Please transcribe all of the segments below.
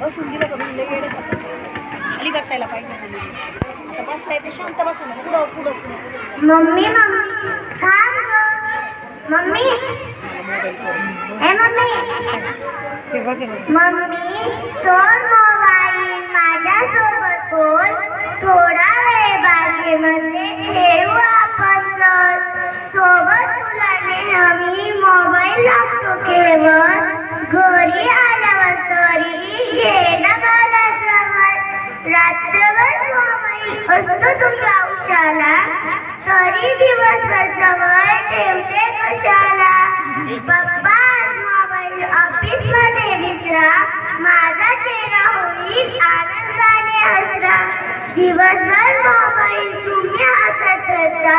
बसून दिलं करून खाली बसायला पाहिजे आता बसता येते शांत बसून पुढं पुढं मम्मी. Mummy mummy. मम्मी सोड मोबाईल. माझ्या सोबत बोल. थोडा वेळ बागेमध्ये खेळू आपण जर. सोबत तुला नेहमी मोबाईल लागतो केवळ. घरी आल्यावर तरी घेणं मला जवळ रात्रभर असतो तुझा उशाला. तरी दिवसभर जवळ ठेवते कशाला. पप्पा मोबाईल ऑफिसमध्ये विसरा. माझा चेहरा होईल आनंदाने हसरा. दिवसभर मोबाईल तुम्ही हातात धरता.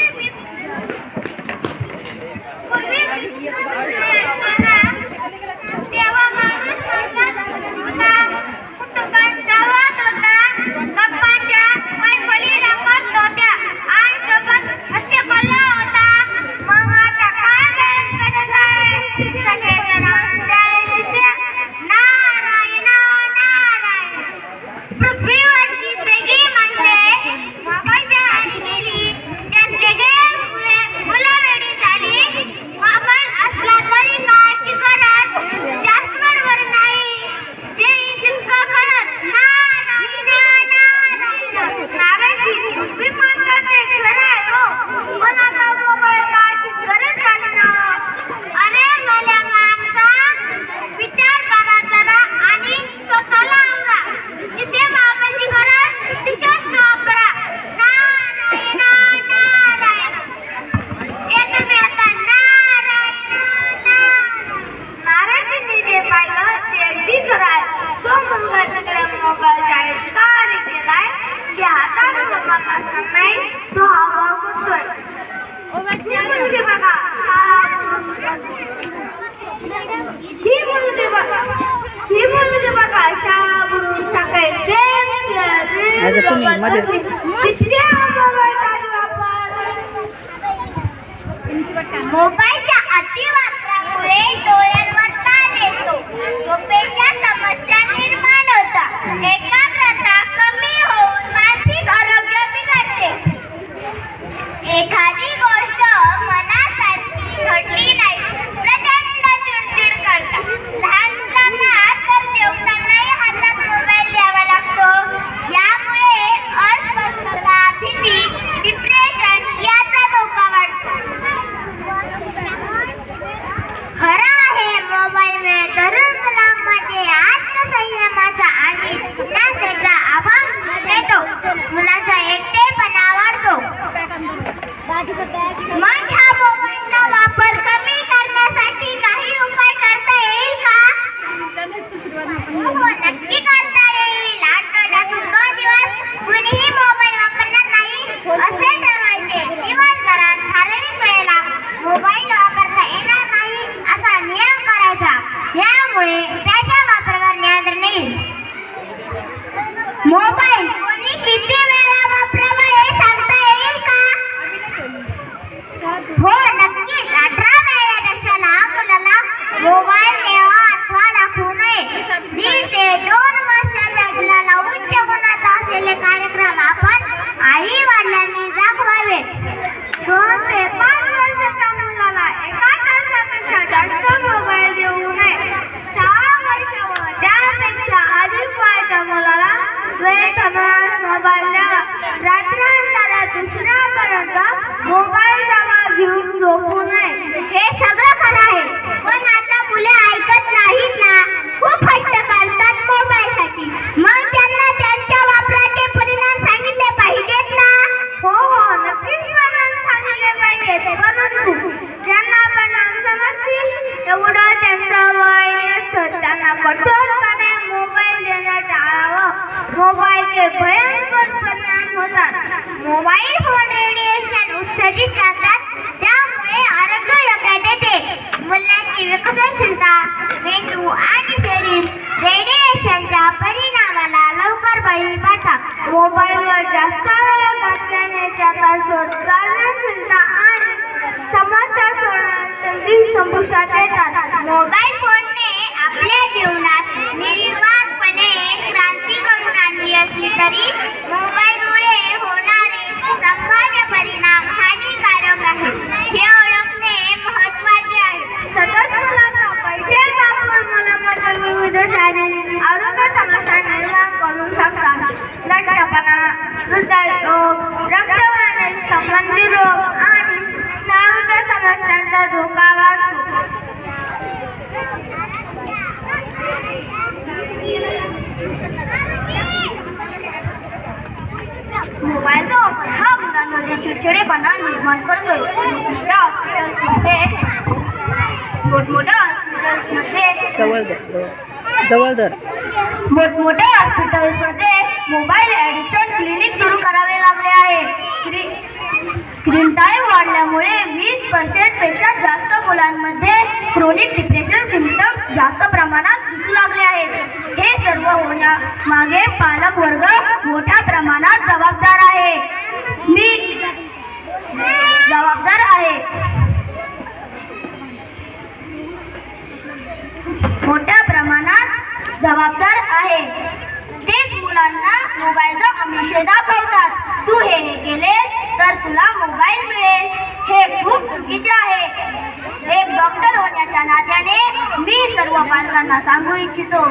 তুমি মজা उत्सर्जित करतात त्यामुळे आरोग्य धोक्यात येते मुलांची विकसनशीलता मेंदू आणि शरीर रेडिएशनच्या परिणामाला लवकर बळी पडतात. मोबाईलवर जास्त वेळ घातल्याने त्याचा शोध चालण्याशीलता आणि समस्या सोडवण्याची संपुष्टात येतात. मोबाईल फोनने आपल्या जीवनात निर्वाणपणे क्रांती घडून आणली असली तरी मोबाईलमुळे होणारे संभाव्य परिणाम हानिकारक आहेत हे ओळखणे महत्त्वाचे आहे सतत मुलांना पैसे वापरून मुलांमध्ये विविध शारीरिक आरोग्य समस्या निर्माण करू शकतात लठ्ठपणा हृदयरोग रक्तवाहिन्याशी संबंधित रोग आणि स्नायूच्या समस्यांचा धोका वाढतो. मोबाईलचा वापर हा मुलांमध्ये चिडचिडेपणा निर्माण करतोय मोठमोठ्या हॉस्पिटल्समध्ये मोठमोठ्या हॉस्पिटल्समध्ये जवळ मोठमोठ्या हॉस्पिटल्समध्ये मोबाईल ॲडिक्शन क्लिनिक सुरू करावे लागले आहे. स्क्रीन स्क्रीन टाईम वाढल्यामुळे वीस पर्सेंटपेक्षा जास्त मुलांमध्ये क्रोनिक डिप्रेशन सिम्पटम्स जास्त प्रमाणात दिसू लागले आहेत. हे सर्व होण्यामागे पालक वर्ग मोठ्या प्रमाणात जबाबदार आहे मी जबाबदार आहे मोठ्या प्रमाणात जबाबदार आहे तेच मुलांना मोबाईलचा अमिषे दाखवतात तू हे हे केलेस तर तुला मोबाईल मिळेल हे खूप चुकीचे आहे. एक डॉक्टर होण्याच्या नात्याने मी सर्व पालकांना सांगू इच्छितो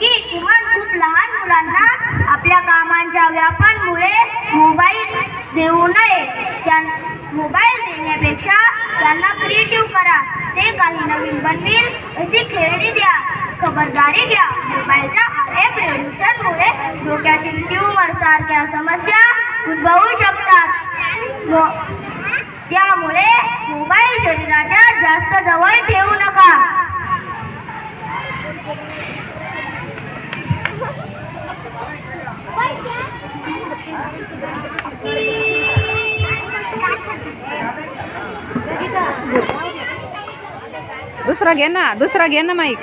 की किमान खूप लहान मुलांना आपल्या कामांच्या व्यापांमुळे मोबाईल देऊ नये. त्या मोबाईल देण्यापेक्षा त्यांना क्रिएटिव्ह करा. ते काही नवीन बनवील अशी खेळणी द्या खबरदारी घ्या. मोबाईलच्या प्रदूषणमुळे रेडिएशनमुळे डोक्यातील ट्यूमर सारख्या समस्या उद्भवू शकतात. त्यामुळे मोबाईल शरीराच्या जास्त जवळ ठेवू नका. दुसरा घे ना दुसरा घे ना माईक.